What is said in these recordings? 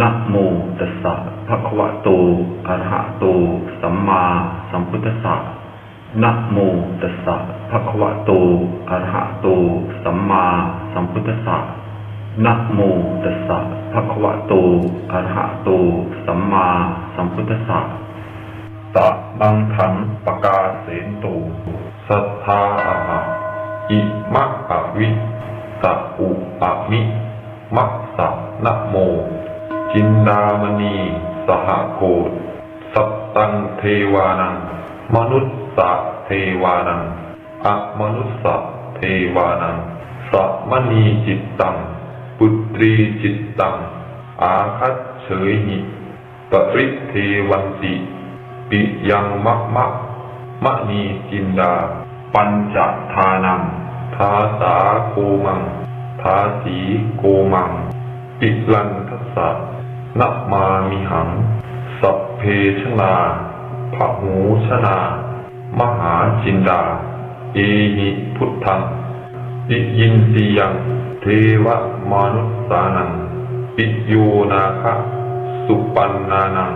นะโมตัสสะภะคะวะโตอะระหะโต สัมมาสัมพุทธัสสะนะโมตัสสะภะคะวะโตอะระหะโต สัมมาสัมพุทธัสสะนะโมตัสสะภะคะวะโตอะระหะโต สัมมาสัมพุทธัสสะตะนังขันปกาเสนตูสัทธาอะหะอิมะอะวิตะอุอะมิมัสสะนะโม จินดามณีสหโกฏสัตตังเทวานัง มนุษสะเทวานังอะมนุษสะเทวานังสัมณีจิตตัง ปุตรีจิตตัง อาคัตเฉยหิปริเทวันติปิยังมะมะมะนีจินดา ปัญจทานัง ทาสาโกมัง ทาสีโกมัง ปิลันทัสสะ นะมามิหัง สัพเพชนาภะหูชนา มหาจินดา เอหิพุทธังปิยินสียัง เทวมนุษสานัง ปิโยนาคะสุปันนานัง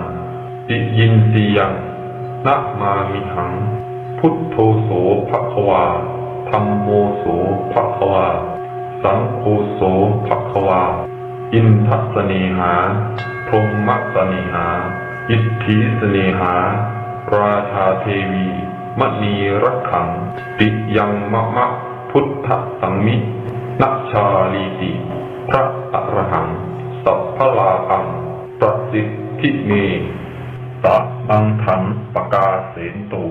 ปิยินสียังนะมามิหัง พุทโธโสภควาธรรมโมโสภควา สังโฆโสภควา อินทสเนหา พรหมสเนหา อิทธิสเนหา ราชาเทวีมณีรักขัง ติยังมะมะพุทธสังมินัชชาลีติ พระอรหัง สัพพลาคังประสิทธิเมตะนังถันปกาเสนตู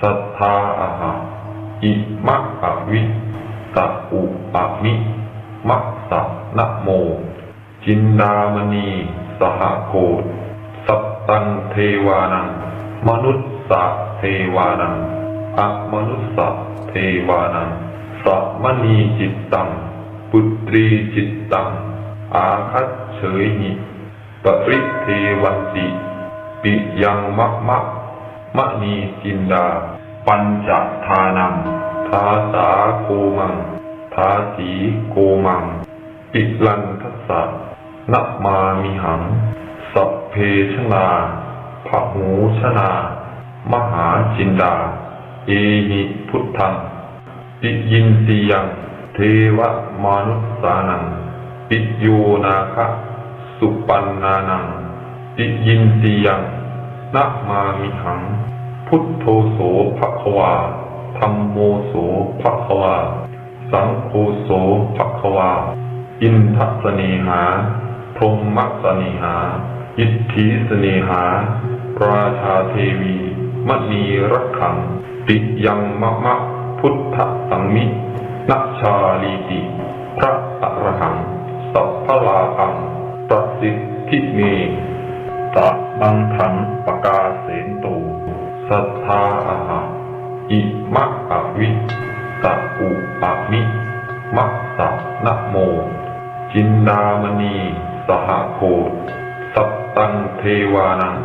สัทธา จินดามณีสหโกฏสัตตังเทวานัง มนุษสะเทวานังอะมนุษสะเทวานังสัมณีจิตตัง ปุตรีจิตตัง อาคัตเฉยหิปริเทวันติปิยังมะมะมะนีจินดา ปัญจทานังทาสาโกมังทาสีโกมัง ปิลันทัสสะ นะมามิหัง สัพเพชนาภะหูชนา มหาจินดา เอหิพุทธังปิยินสียัง เทวมนุษสานัง ปิโยนาคะสุปันนานังปิยินสียังนะมามิหัง พุทโธโสภควาธรรมโมโสภควา สังโฆโสภควา อินทัสเนหา รหมสเนหาอิทธิสเนหา ราชาเทวีมณีรักขัง ติยังมะมะพุทธสังมินัชชาลีติ พระอรหัง สัพพลาคังประสิทธิเมตะนังถันปกาเสนตูสัทธาอาหะอิมะอวิตะอุอะมิมัสสะนะโม จินดามณี สหโกฏสัตตังเทวานัง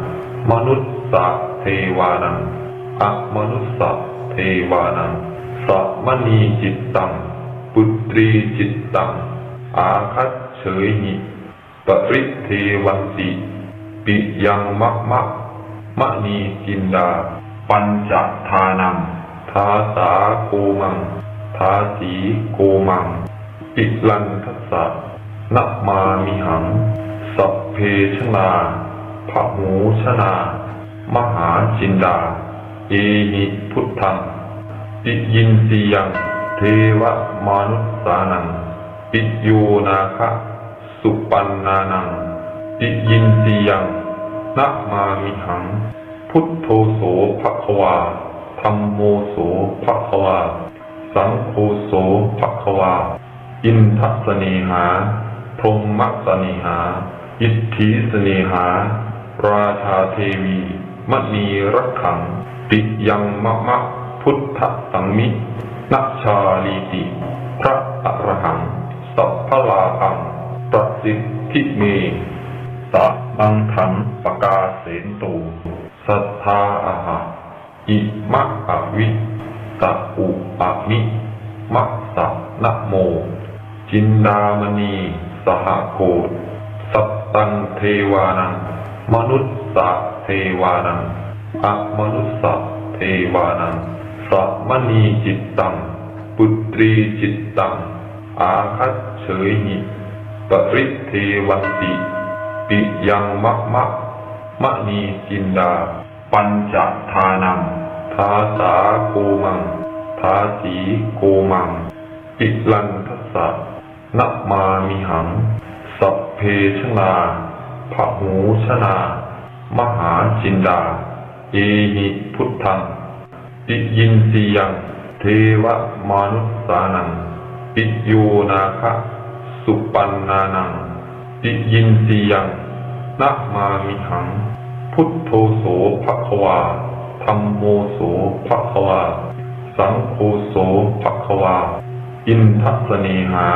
มนุษสะเทวานังอะมนุษสะเทวานังสัมณีจิตตัง ปุตรีจิตตัง อาคัตเฉยหิปริเทวันติปิยังมะมะมะนีจินดา ปัญจทานัง ทาสาโกมัง ทาสีโกมังปิลันทัสสะ นะมามิหัง สัพเพชนาภะหูชนา มหาจินดา เอหิพุทธังปิยินสียัง เทวมนุษสานัง ปิโยนาคะสุปันนานังปิยินสียังนะมามิหัง พุทโธโสภควาธรรมโมโสภควา สังโฆโสภควา อินทัสเนหา พรหมสเนหา อิทธิสเนหา ราชาเทวีมณีรักขัง ติยังมะมะพุทธสังมินัชชาลีติ พระอรหัง สัพพลาคังประสิทธิเมตะนังถันปกาเสนตูสัทธาอาหะอิมะอวิตะอุอะมิมัสสะนะโม จินดามณี สหโกฏสัตตังเทวานัง มนุษย์สะเทวานังอะมนุษย์สะเทวานังสัมมณีจิตตัง ปุตรีจิตตัง อาคัตเฉยหิปริเทวันติ ปิยังมะมะมะนีจินดา ปัญจทานังทาสาโกมังทาสีโกมัง อิลันทัสสะ นมามิหัง สัพเพชนาพะหูชนา มหาจินดา เอหิพุทธังปิยินสียัง เทวมนุษสานัง ปิโยนาคะสุปันนานังปิยินสียังนะมามิหัง พุทโธโสภควาธรรมโมโสภควา สังโฆโสภควา อินทัสเนหา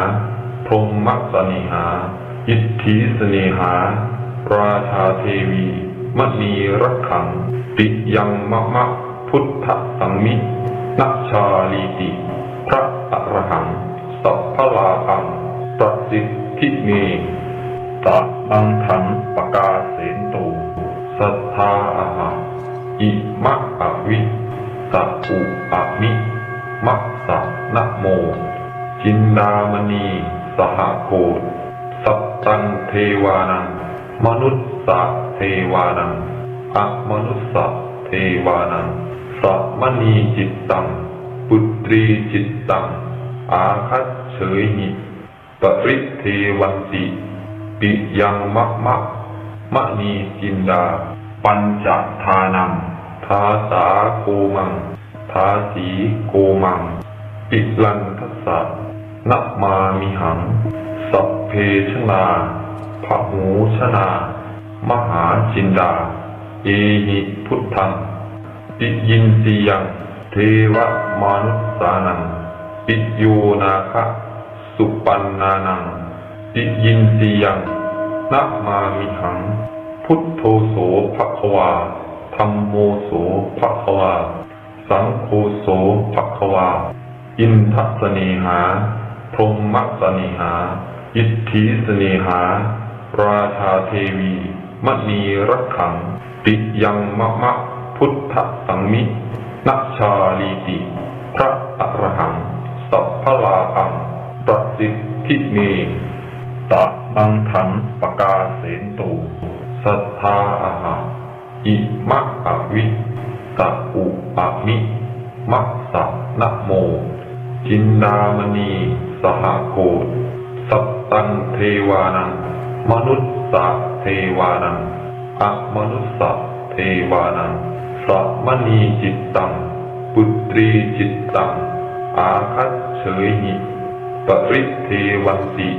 พรหมสเนหา อิทธิสเนหา ราชาเทวีมณีรักขัง ติยังมะมะพุทธสังมินัชชาลีติ พระอรหังสัพพลาภังประสิทธิเมตะบังถังปกาเสนตูสัทธาอาหาอิมะอวิตะอุอมิมัสสะนะโม จินดามณี สหโกฏสัตตังเทวานัง มนุษย์สะเทวานังอะมนุษย์สะเทวานัง สัมมณีจิตตัง ปุตรีจิตตัง อาคัตเฉยหิปริเทวันติปิยังมะมะมะนีจินดา ปัญจทานัง ทาสาโกมัง ทาสีโกมัง ปิลันทัสสะ นะมามิหัง สัพเพชนาพะหูชนา มหาจินดา เอหิพุทธังปิยินสียัง เทวมนุษสานัง ปิโยนาคะสุปันนานังปิยินสียังนะมามิหัง พุทโธโสภควาธรรมโมโสภควา สังโฆโสภควา อินทัสเนหา พรหมสเนหาอิทธิสเนหา ราชาเทวีมณีรักขัง ติยังมะมะพุทธสังมินัชชาลีติ พระอรหัง สัพพลาภังประสิทธิเมตะบังถังปกาเสนตูสัทธาอาหาอิมะอวิตะอุอะมิมัสสะนะโม จินดามณี สหโกฏสัตตังเทวานัง มนุษย์สะเทวานังอะมนุษย์สะเทวานังสัมมณีจิตตัง ปุตรีจิตตัง อาคัตเฉยหิปริเทวันติ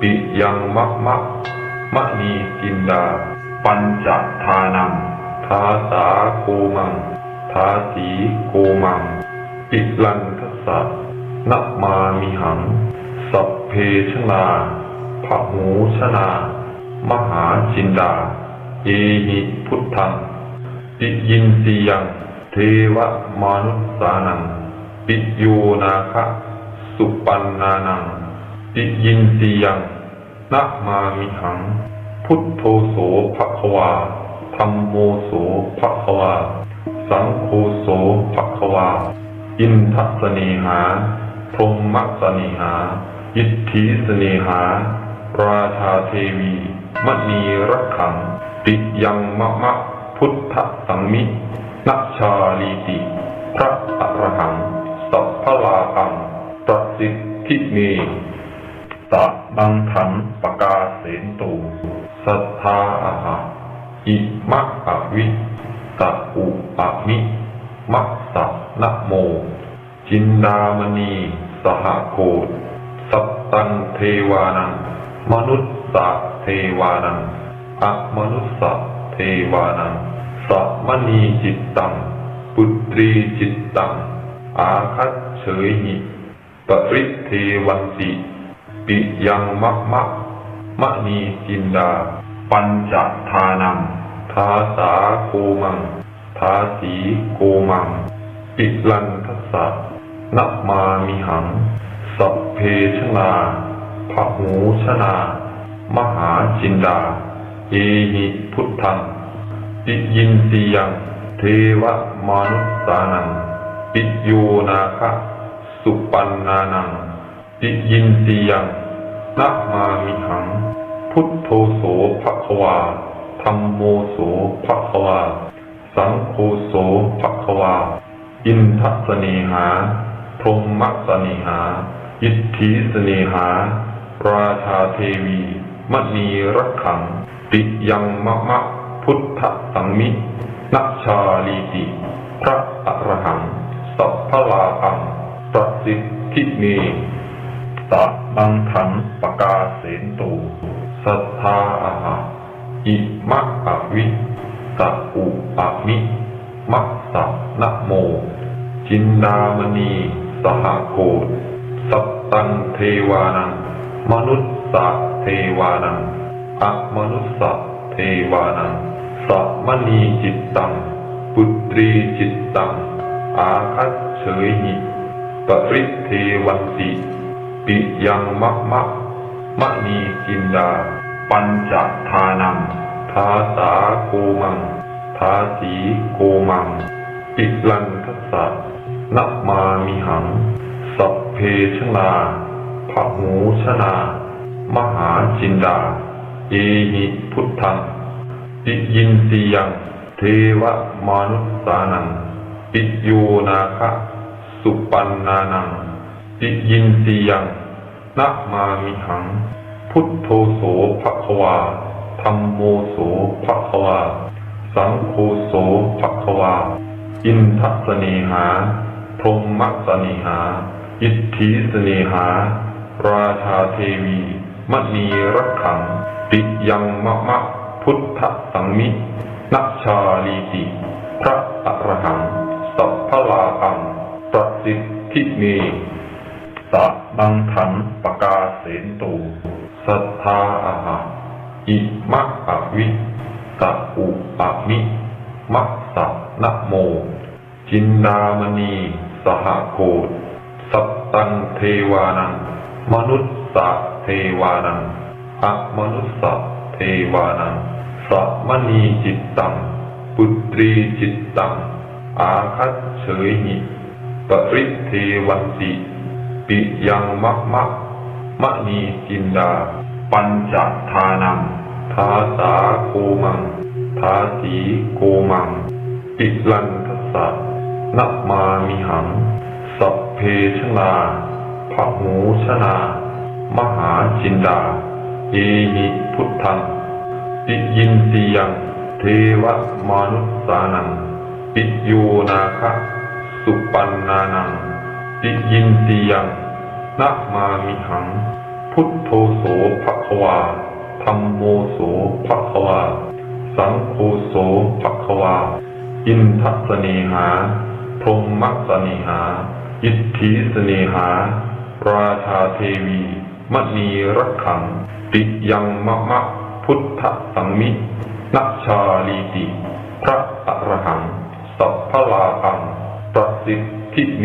ปิยังมะมะมะนีกินดา ปัญจทานัง ทาสาโกมัง ทาสีโกมังอิลันทัสสะ นะมามิหัง สัพเพชนาพะหูชนา มหาจินดาเอหิพุทธังปิยินสียัง เทวมนุษสานัง ปิโยนาคะสุปันนานังปิยินสียังนะมามิหัง พุทโธโสภควาธรรมโมโสภควา สังโฆโสภควา อินทัสเนหา พรหมสเนหาอิทธิสเนหา ราชาเทวีมณีรักขัง ติยังมะมะพุทธสังมินัชชาลีติ พระอรหัง สัพพลาภังประสิทธิเมตะบังถังปกาเสนตูสัทธาอาหาอิมะอวิตะอุอะมิ มัสสะนะโม จินดามณีสหโกฏสัตตังเทวานัง มนุษย์สะเทวานังอะมนุษย์สะเทวานังสัมมณีจิตตัง ปุตรีจิตตัง อาคัตเฉยหิปริเทวันติปิยังมะมะมะนีจินดา ปัญจทานังทาสาโกมังทาสีโกมัง ปิลันทัสสะ นะมามิหัง สัพเพชนาพะหูชนา มหาจินดา เอหิพุทธังปิยินสียัง เทวมนุษสานัง ปิโยนาคะสุปันนานังปิยินสียังนะมามิหัง พุทโธโสภควาธรรมโมโสภควา สังโฆโสภควา อินทสเนหา พรหมสเนหาอิทธิสเนหา ราชาเทวีมณีรักขัง ติยังมะมะพุทธสังมินัชชาลีติ พระอรหัง สัพพลาพังประสิทธิเมสะบังถังปกาเสนตูสัทธาอาหาอิมะอวิสะอุอะมิมัสสะนะโม จินดามณี สหโคตสัตตังเทวานัง มนุษสะเทวานังอะมนุษสะเทวานังสัมณีจิตตัง ปุตรีจิตตัง อาคัตเฉยหิปริเทวันติปิยังมะมะมะนีจินดา ปัญจทานัง ทาสาโกมัง ทาสีโกมัง ปิลันทัสสะ นะมามิหัง สัพเพชนาภะหูชนา มหาจินดา เอหิพุทธังปิยินสียัง เทวมนุษสานังปิโยนาคะสุปันนานังปิยินสียังนะมามิหัง พุทโธโสภควาธรรมโมโสภควา สังโฆโสภควา อินทสเนหา พรหมสเนหา อิทธิสเนหา ราชาเทวีมณีรักขัง ติยังมะมะพุทธสังมินัชชาลีติ พระอรหัง สัพพลาพังประสิทธิเมสะบังถังปกาเสนตูสัทธาอาหาอิมะอะวิสะอุอะมิมัสสะนะโม จินดามณี หโคตสัตตังเทวานัง มนุษสะเทวานังอะมนุษสะเทวานังสัมณีจิตตัง ปุตรีจิตตัง อาคัตเฉยหิปริเทวันติปิยังมะมะมะนีจินดา ปัญจทานังทาสาโกมังทาสีโกมังปิลันทัสสะ นะมามิหัง สัพเพชนาภะหูชนา มหาจินดา เอหิพุทธังปิยินสียัง เทวมนุษสานัง ปิโยนาคะสุปันนานังปิยินสียังนะมามิหัง พุทโธโสภควาธรรมโมโสภควา สังโฆโสภควา อินทสเนหา พรหมสเนหา อิทธิสเนหา ราชาเทวีมณีรักขัง ติยังมะมะพุทธสังมินัชชาลีติ พระอรหัง สัพพลาภังประสิทธิเม